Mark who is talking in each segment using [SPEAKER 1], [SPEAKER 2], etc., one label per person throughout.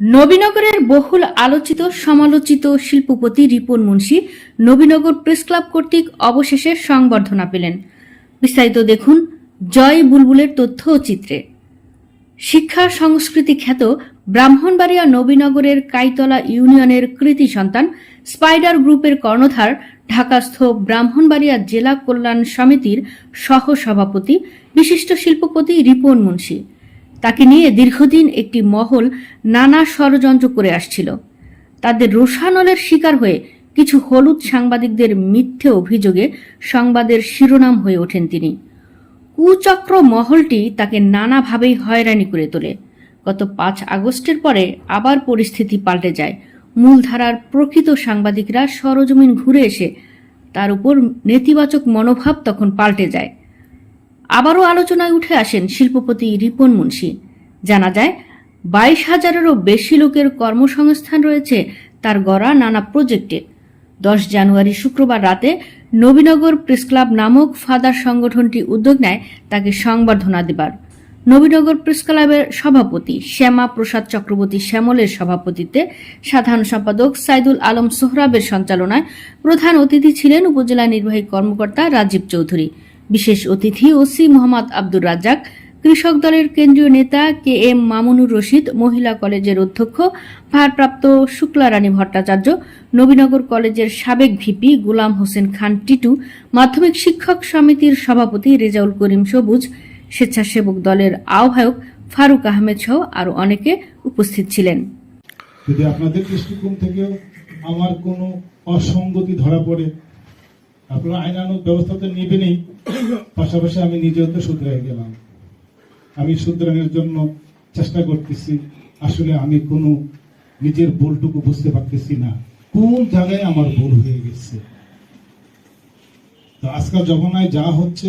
[SPEAKER 1] নবীনগরের বহুল আলোচিত, সমালোচিত শিল্পপতি রিপন মুন্সি নবীনগর প্রেস ক্লাব কর্তৃক অবশেষে সংবর্ধনা পেলেন। বিস্তারিত দেখুন জয় বুলবুলের তথ্য ও চিত্রে। শিক্ষা সংস্কৃতি খ্যাত ব্রাহ্মণবাড়িয়া নবীনগরের কাইতলা ইউনিয়নের কৃতি সন্তান স্পাইডার গ্রুপের কর্ণধার, ঢাকাস্থ ব্রাহ্মণবাড়িয়া জেলা কল্যাণ সমিতির সহ সভাপতি বিশিষ্ট শিল্পপতি রিপন মুন্সি। তাকে নিয়ে দীর্ঘদিন একটি মহল নানা ষড়যন্ত্র করে আসছিল। তাদের রোষানলের শিকার হয়ে কিছু হলুদ সাংবাদিকদের মিথ্যে অভিযোগে সংবাদের শিরোনাম হয়ে ওঠেন তিনি। কুচক্র মহলটি তাকে নানাভাবেই হয়রানি করে তোলে। গত পাঁচ আগস্টের পরে আবার পরিস্থিতি পাল্টে যায়। মূলধারার প্রকৃত সাংবাদিকরা সরজমিন ঘুরে এসে তার উপর নেতিবাচক মনোভাব তখন পাল্টে যায়। আবারও আলোচনায় উঠে আসেন শিল্পপতি রিপন মুন্সি। জানা যায়, বাইশ হাজারেরও বেশি লোকের কর্মসংস্থান রয়েছে তার গড়া নানা প্রজেক্টে। দশ জানুয়ারি শুক্রবার রাতে নবীনগর প্রেস ক্লাব নামক ফাদার সংগঠনটি উদ্যোগ নেয় তাকে সংবর্ধনা দেবার। নবীনগর প্রেস ক্লাবের সভাপতি শ্যামা প্রসাদ চক্রবর্তী শ্যামলের সভাপতিত্বে সাধারণ সম্পাদক সাইদুল আলম সোহরাবের সঞ্চালনায় প্রধান অতিথি ছিলেন উপজেলা নির্বাহী কর্মকর্তা রাজীব চৌধুরী। বিশেষ অতিথি ওসি মোহাম্মদ আব্দুর রাজ্জাক, কৃষক দলের কেন্দ্রীয় নেতা কে এম মামুনুর রশিদ, মহিলা কলেজের অধ্যক্ষ, ভারপ্রাপ্ত শুক্লারানী ভট্টাচার্য, নবীনগর কলেজের সাবেক ভিপি গোলাম হোসেন খান টিটু, মাধ্যমিক শিক্ষক সমিতির সভাপতি রেজাউল করিম সবুজ, স্বেচ্ছাসেবক দলের আহ্বায়ক ফারুক আহমেদ সহ আরও অনেকে উপস্থিত ছিলেন।
[SPEAKER 2] যদি আপনাদের দৃষ্টিকোণ থেকেও আমার কোনো অসঙ্গতি ধরা পড়ে আপনারা আইনানুক ব্যবস্থা তো নেবেনই। পাশাপাশি আমি নিজেও তো শুধরাই গেলাম। আমি শুধরানোর জন্য চেষ্টা করতেছি। আসলে আমি কোনো নিজের ভুলটুকু বুঝতে পারতেছি না। কোন জায়গায় আমার ভুল হয়ে গেছে? তো আজকাল জমানায় যা হচ্ছে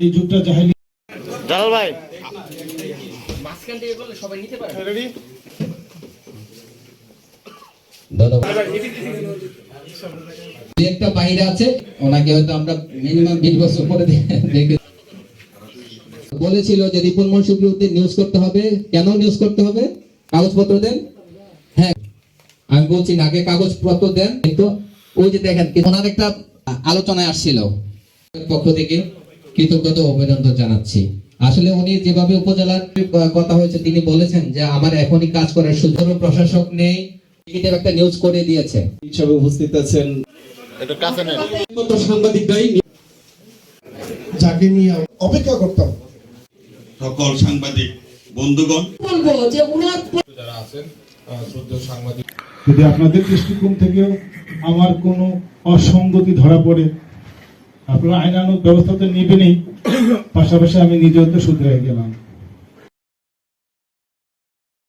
[SPEAKER 2] এই যুগটা জাহেলি
[SPEAKER 3] জালাল ভাই।
[SPEAKER 4] দু একটা বাইরে আছে, ওনাকে হয়তো আমরা মিনিমাম বিশ বছর পরে বলেছিল যে রিপন নিউজ করতে হবে। কেন নিউজ করতে হবে? কাগজপত্র দেন। হ্যাঁ। আমি বলছি, আগে কাগজপত্র দেন। কিন্তু ওই যে দেখেন ওনার একটা আলোচনায় আসছিল। পক্ষ থেকে কৃতজ্ঞতা অভিনন্দন জানাচ্ছি। আসলে উনি যেভাবে উপজেলার কথা হয়েছে, তিনি বলেছেন যে, আমার এখনই কাজ করার সুযোগ। প্রশাসক নেই। নেগেটিভ একটা নিউজ করে দিয়েছে।
[SPEAKER 5] হিসাবে উপস্থিত আছেন
[SPEAKER 3] একটু কাছে নেন
[SPEAKER 5] সাংবাদিকরাই
[SPEAKER 6] যাকে নিয়ে অপেক্ষা করতাম।
[SPEAKER 7] সকল সাংবাদিক বন্ধুগণ।
[SPEAKER 8] বলব যে উনার
[SPEAKER 2] যদি আপনাদের দৃষ্টিকোণ থেকেও আমার কোনো অসঙ্গতি ধরা পড়ে আপনারা আইনানুক ব্যবস্থা তো নেবেনই। পাশাপাশি আমি নিজেও তো শুধরাই গেলাম।